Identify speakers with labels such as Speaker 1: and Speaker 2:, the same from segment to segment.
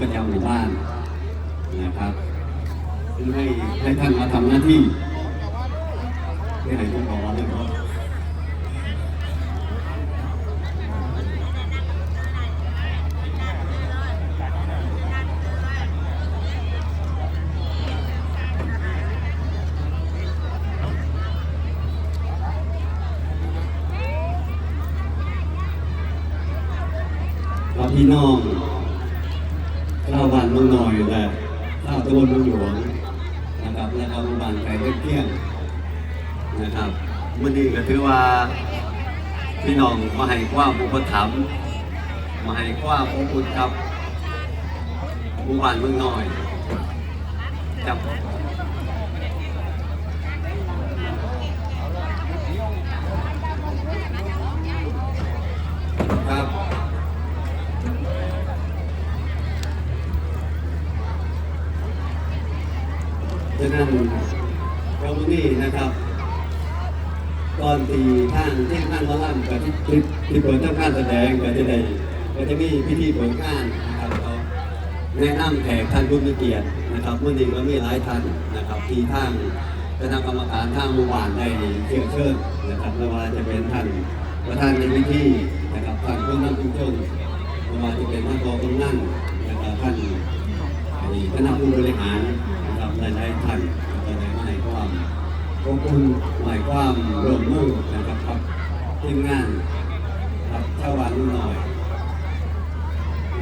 Speaker 1: ประจำหมู่บ้านนะครับซึ่งให้ให้ท่านมาทำหน้าที่ที่ไหนต้องบอกว่าเรื่องของเราพี่น้อง มืองหน่อยและชาวตำบลเมืองหลวงนะครับและชาวหมู่บ้านไก่เล็กเที่ยงนะครับมันนี้ก็ถือว่าพี่น้องมาให้ความอุปถัมภ์มาให้ความอบอุ่นกับหมู่บ้านเมืองหน่อยครับ ฉะนั้นเรานี่นะครับตอนที่างที่ทางวอลลัมกับที่ที่ที่เปิดทำการแสดงก็จะได้ก็จะมีพิธีเปิดงานนะครับเขาแนะนำแขกท่านผู้มีเกียรตินะครับเมื่อนี้ก็มีหลายท่านนะครับ ที่ทางคณะกรรมการทางหมู่บ้านได้เชิญเชิญนะครับไม่ว่าจะเป็นท่านประธานในพิธีนะครับท่านผู้นำชุมชนไม่ว่าจะเป็นท่านรองกำนันนะครับท่านคณะผู้บริหาร หลายๆท่านก็ได้มาให้ความอบอุ่นหมายความรวมมือนะครับกับทีมงานครับชาวบ้านนิดหน่อย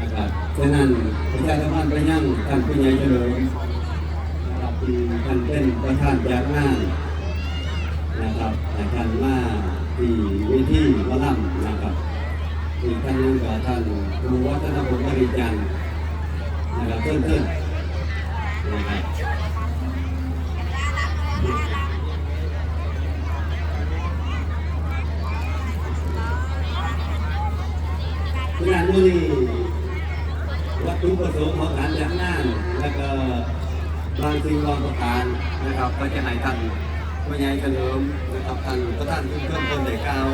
Speaker 1: นะครับฉะนั้นประชาชนบ้านไปยังท่านผู้ใหญ่เฉลิมนะครับท่านเป็นประธานจัดงานนะครับในท่านมาที่เวทีวลัมนะครับที่ท่านนึงกับท่านครูวัฒนพงศ์บริจันทร์นะครับเพื่อนเพื่อนๆ งานนี้วัตถุประสงค์ของการจัดงานแล้วก็บางสิ่งบางประการนะครับก็จะให้ท่านผู้ใหญ่เฉลิมนะครับท่านประธานทุกเครื่องคนใดกล่าว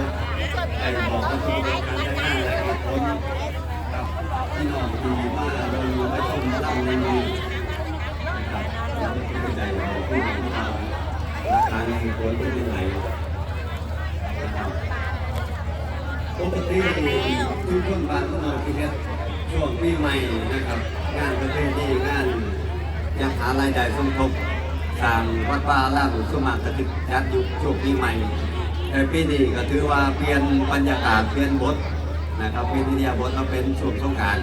Speaker 1: ได้บอกวัตถุประสงค์การจัดงานและเหตุผลกับพี่น้องที่มาเราไปชมเราในมือ นะครับเราไม่ได้ใจเราผู้ของเราราคาในควรเป็นยังไงนะครับปกติทุกคนบ้านของเราที่เนี่ยช่วงปีใหม่นะครับ งานประเพณีงานยังหารายได้สมทบสร้างวัดป่าล่างสมากกระติกจัดอยู่ช่วงปีใหม่แต่ปีนี้ก็ถือว่าเปลี่ยนบรรยากาศเปลี่ยนบทนะครับเป็นวิทยาบทเราเป็นช่วงสงการ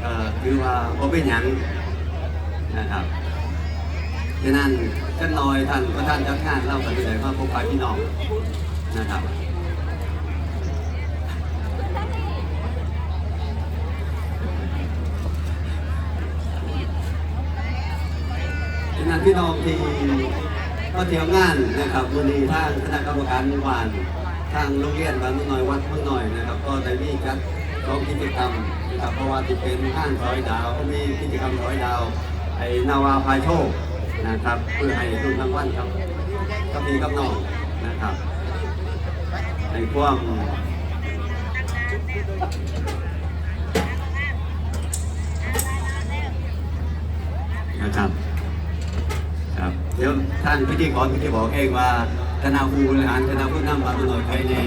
Speaker 1: เอ่อคือว่าบ่เป็นหยังนะครับ ฉะนั้นจันน้อยท่านประธานจัดงานเราก็ได้มาพบปะพี่น้องนะครับฉะนั้นพี่น้องที่มาเที่ยวงานนะครับวันนี้ทางคณะกรรมการหมู่บ้านทางโรงเรียนบ้านเมืองน่อยวัดเมืองหน่อยนะครับ ก็ได้มีจัดสองกิจกรรมนะครับเพราะว่าที่เป็นห้างร้อยดาวก็มีกิจกรรมร้อยดาวไอ้นาวาพายโชค นะครับ เพื่อให้รุ่นรางวัลครับก็มีกับน้องนะครับในความนะครับครับเดี๋ยวท่านพิธีกรพิธีบอกเองว่าคณะผู้บริหารคณะผู้นำบ้านเมืองหน่อยใครแน่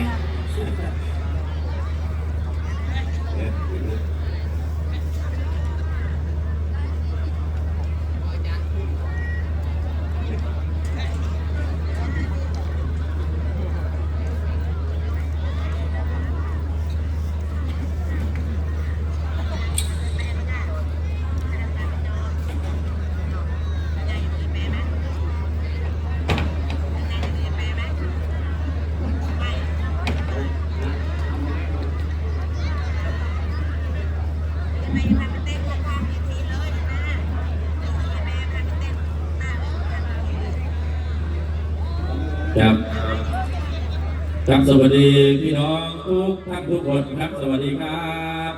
Speaker 2: ครับ ครับสวัสดีพี่น้องทุกท่านทุกคนครับสวัสดีครับ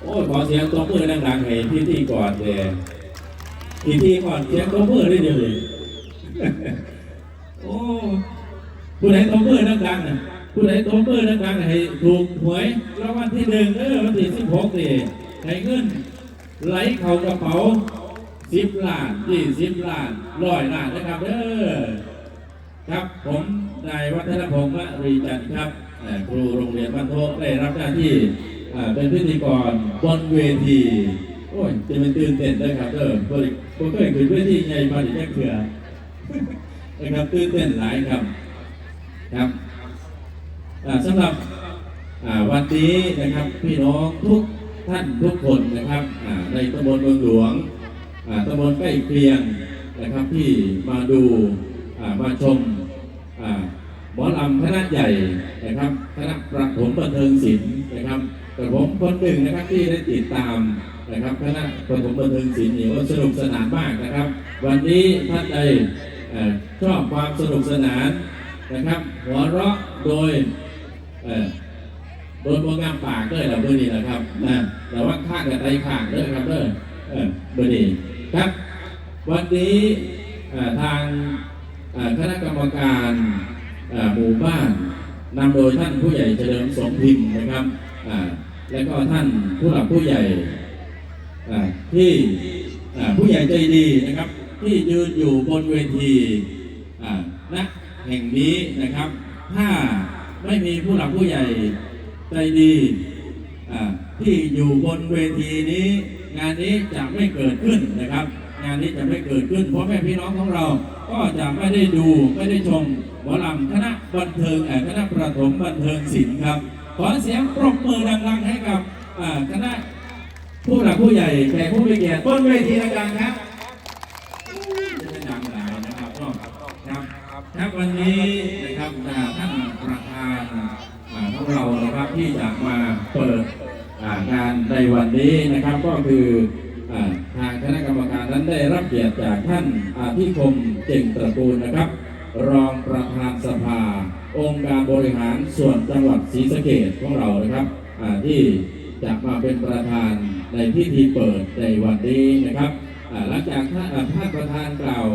Speaker 2: โอ้ขอเสียงตัวมือดังๆให้พี่ที่ก่อนเลยพี่ที่ก่อนเสียงตัวมือได้เดียวเลยโอ้ผู้ใดตัวมือดังๆนะผู้ใดตัวมือดังๆให้ถูกหวยรางวัลที่หนึ่งเออวันที่สิบหกนี่ให้เงินไหลเข้ากระเป๋าสิบล้านยี่สิบล้านร้อยล้านนะครับเด้อครับผม นายวัฒนพงศ์วรีจันทร์ครับครูโรงเรียนบ้านโทได้รับหน้าที่เป็นพิธีกรบนเวที โอ้ยจะเป็นตื่นเต้นเลยครับเด้อเพื่อเพื่อเคยขึ้นเวทีใหญ่มาดิแค่เถื่อนะครับตื่นเต้นหลายครับครับสำหรับวันนี้นะครับพี่น้องทุกท่านทุกคนนะครับในตำบลเมืองหลวงตำบลใกล้เคียงนะครับที่มาดูมาชม มอลำคณะใหญ่นะครับคณะประถมบันเทิงศิลป์นะครับแต่ผมคนหนึ่งนะครับที่ได้ติดตามนะครับคณะประถมบันเทิงศิลป์นี่ว่าสนุกสนานมากนะครับ วันนี้ท่านใดเอ่อชอบความสนุกสนานนะครับหัวเราะโดยโดยบงงามปากด้วยเราเบอร์นี้นะครับนะแต่ว่าข้างกับไตข้างด้วยครับเด้อเออเบอร์นี้ครับ วันนี้ทางคณะกรรมการ หมู่บ้านนำโดยท่านผู้ใหญ่เฉลิมสมพิมพ์นะครับและก็ท่านผู้หลักผู้ใหญ่ที่ผู้ใหญ่ใจดีนะครับ ที่ยืนอยู่บนเวทีอ่าณแห่งนี้นะครับ ถ้าไม่มีผู้หลักผู้ใหญ่ใจดีที่อยู่บนเวทีนี้ งานนี้จะไม่เกิดขึ้นนะครับ งานนี้จะไม่เกิดขึ้นเพราะแม่พี่น้องของเราก็จะไม่ได้ดูไม่ได้ชม อลำคณะบันเทิงอ่อคณะประถมบันเทิงศิลป์ครับ ขอเสียงปรบมือดังๆให้กับอ่าคณะผู้หลักผู้ใหญ่แขกผู้มีเกียรติบนเวทีดังๆครับดังหลายนะครับก็ครับครับวันนี้นะครับอ่าท่านประธานของเรานะครับที่จะมาเปิดอ่างานในวันนี้นะครับก็คืออ่าทางคณะกรรมการนั้นได้รับเกียรติจากท่านอาธิคมเจ่งตระกูลนะครับ รองประธานสภา องค์การบริหารส่วนจังหวัดศรีสะเกษของเรานะครับที่จะมาเป็นประธานในพิธีเปิดในวันนี้นะครับหลังจากท่านท่านประธานกล่าว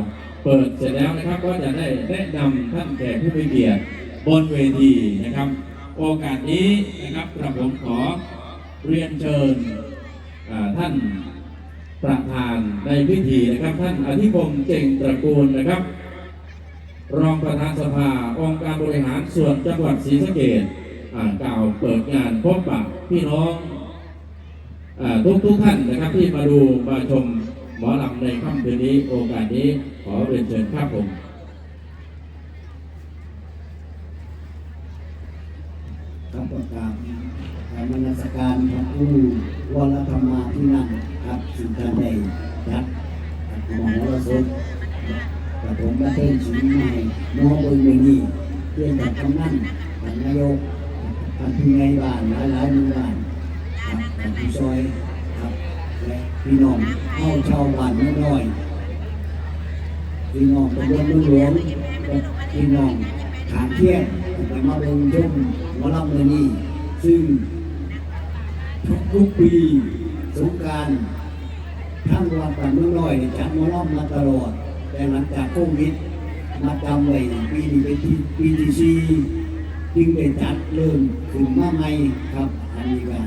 Speaker 2: เปิดเสร็จแล้วนะครับก็จะได้แนะนำท่านแขกผู้มีเกียรติบนเวทีนะครับ โอกาสนี้นะครับกระผมขอเรียนเชิญท่านประธานในพิธีนะครับ ท่านอธิคมเจงตระกูลนะครับ รองประธานสภาองค์การบริหารส่วนจังหวัดศรีสะเกษอ่ากล่าวเปิดงานพบปะพี่น้องอาทุกทุกๆท่านนะครับที่มาดูมาชมหมอลำในค่ำคืนนี้โอกาสนี้ขอเรียนเชิญครับผม
Speaker 3: ครับประกาศการมนสการพระผู้วรธรรมาที่นั่งครับสิ่งการใดจัดหมอวรสด กระผมและเพิ่มสิ่งใหม่มอเบิงเวนีเพื่อนกับกำนันกับนายกกับพี่ในบ้านหลายหลายหมู่บ้านครับกับพี่ซอยครับและพี่น้องเข้าชาวบ้านน้อยๆพี่น้องตำบลเมืองหลวงพี่น้องขามเทียนไปมาเบิ่งชมหมอลำเมือนี้ซึ่งทุกๆปีสงการทั้งวันปันเมืองน้อยจัดมอลำมาตลอด แต่หลังจากโควิดมาจำไว้ปีนี้เป็นที่ปีที่สี่จึงได้จัดเริ่มขึ้นมาใหม่ครับ อันนี้ก็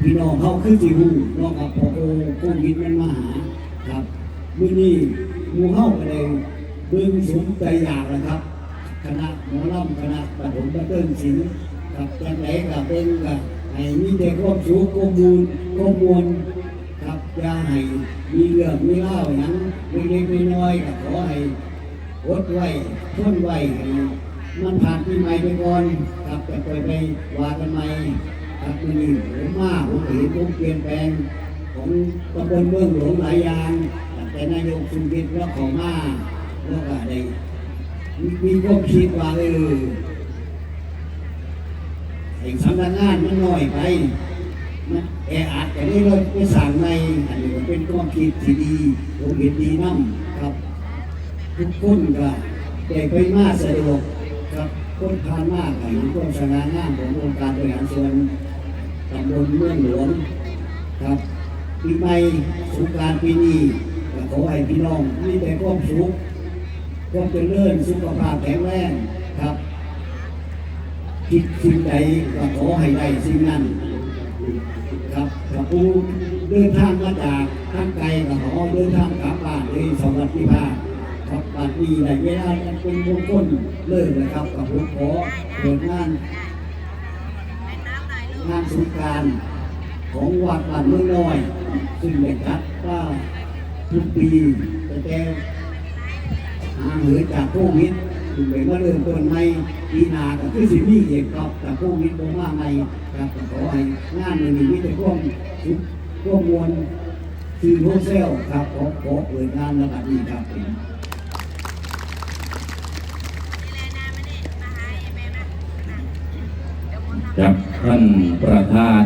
Speaker 3: พี่น้องเขาคือสิหูนอกจากพอโควิดมันมาหาครับมื้อนี้หมู่เฮาก็ได้เบิ่งสมใจอยากแล้วครับ คณะหมอลำคณะปฐมบันเทิงศิลป์กับจังไหนกับเป็นกับให้มีแต่ความสุขความมูลความมวล อย่าให้มีเรื่องมีเล่าวหยังเล็กๆน้อยก็ขอให้อดไว้ทนไว้ให้มันผ่านปีใหม่ไปก่อนครับจะไปไปว่ากันใหม่ครับมันนี่ผมมาผมเห็นผมเปลี่ยนแปลงของตำบลเมืองหลวงหลายอย่างแต่นายกสุกิจแล้วของมาแล้วก็ได้มีมีความคิดว่าเออไอ้สำนักงานมันน้อยไป มันแออัดแต่นี่เราไปสั่งในอันนี้เป็นความคิดที่ดีผมเห็นดีน้ำครับ ทุกคนก็แต่ไปมาสะดวกครับคนพานมากกับเห็นความสง่างามขององค์การบริหารส่วนตำบลเมืองหลวงครับปีใหม่สงการปีนี้ขอให้พี่น้องมีแต่ความสุขความเจริญสุขภาพแข็งแรงครับคิดสิ่งใดก็ขอให้ได้สิ่งนั้น ผู้เดินทางมาจากทางไกลกับเขาเดินทางกลับบ้านเลยสวัสดีภาพครับบัดนี้ในเวลาอันเป็นมงคลเลิกนะครับกับผมขอเปิดงานงานสงการของวัดบ้านเมืองน้อย ซึ่งได้จัดว่าทุกปีแต่แต่หาเหนือจากโควิด ถึงไปมาเริ่มต้นใหม่ปีหน้าก็คือสิมีเองครับจากโควิดลงมาใหม่ครับขอให้งานนี้มีแต่ความสุขความวลคือโฮเซลครับขอขอเปิดงานระดับนี้ครับ
Speaker 2: ครับท่านประธาน